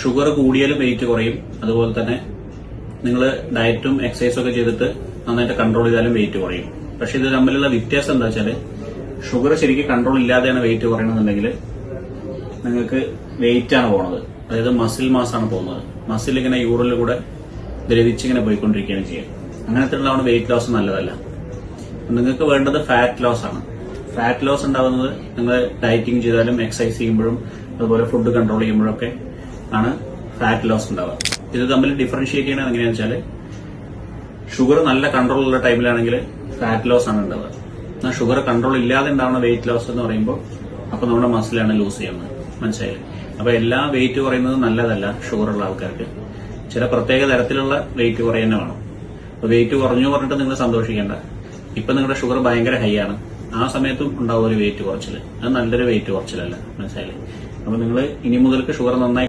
Sugar കൂടിയാലും wait കുറയും. അതുപോലെ തന്നെ നിങ്ങൾ ഡയറ്റും എക്സസൈസും ഒക്കെ ചെയ്തിട്ട് നന്നായിട്ട് കൺട്രോൾ ചെയ്താലും വെയിറ്റ് കുറയും. പക്ഷെ ഇത് തമ്മിലുള്ള വ്യത്യാസം എന്താ വെച്ചാൽ ഷുഗർ ശരിക്കും കൺട്രോൾ ഇല്ലാതെയാണ് വെയിറ്റ് കുറയണമെന്നുണ്ടെങ്കിൽ നിങ്ങൾക്ക് വെയിറ്റ് ആണ് പോണത്. അതായത് മസിൽ മാസ് ആണ് പോകുന്നത്. മസിൽ ഇങ്ങനെ യൂറിൽ കൂടെ ദ്രവിച്ച് ഇങ്ങനെ പോയിക്കൊണ്ടിരിക്കുകയാണ് ചെയ്യുക. അങ്ങനത്തെ ഉള്ളതാണ് വെയിറ്റ് ലോസ് നല്ലതല്ല നിങ്ങൾക്ക് വേണ്ടത് ഫാറ്റ് ലോസ് ആണ്. ഫാറ്റ് ലോസ് ഉണ്ടാകുന്നത് നിങ്ങൾ ഡയറ്റിംഗ് ചെയ്താലും എക്സസൈസ് ചെയ്യുമ്പോഴും അതുപോലെ ഫുഡ് കൺട്രോൾ ചെയ്യുമ്പോഴൊക്കെ ആണ് ഫാറ്റ് ലോസ് ഉണ്ടാവുക. ഇത് തമ്മിൽ ഡിഫറൻഷിയേറ്റ് ചെയ്യണത് എങ്ങനെയാണെന്ന് വെച്ചാൽ ഷുഗർ നല്ല കൺട്രോൾ ഉള്ള ടൈമിലാണെങ്കിൽ ഫാറ്റ് ലോസ് ആണ് ഉണ്ടാവുക. എന്നാൽ ഷുഗർ കൺട്രോൾ ഇല്ലാതെ ഉണ്ടാവുന്ന വെയിറ്റ് ലോസ് എന്ന് പറയുമ്പോൾ അപ്പൊ നമ്മുടെ മസിലാണ് ലൂസ് ചെയ്യുന്നത്. മനസ്സിലായില്ലേ? അപ്പൊ എല്ലാ വെയിറ്റ് കുറയുന്നത് നല്ലതല്ല ഷുഗർ ഉള്ള ആൾക്കാർക്ക്. ചില പ്രത്യേക തരത്തിലുള്ള വെയിറ്റ് കുറയുന്ന വേണം. അപ്പൊ വെയിറ്റ് കുറഞ്ഞു പറഞ്ഞിട്ട് നിങ്ങൾ സന്തോഷിക്കേണ്ട. ഇപ്പൊ നിങ്ങളുടെ ഷുഗർ ഭയങ്കര ഹൈ ആണ്. ആ സമയത്തും ഉണ്ടാവും ഒരു വെയിറ്റ് കുറച്ചിൽ. അത് നല്ലൊരു വെയിറ്റ് കുറച്ചിലല്ല. മനസ്സിലായില്ലേ? അപ്പൊ നിങ്ങൾ ഇനി മുതൽക്ക് ഷുഗർ നന്നായി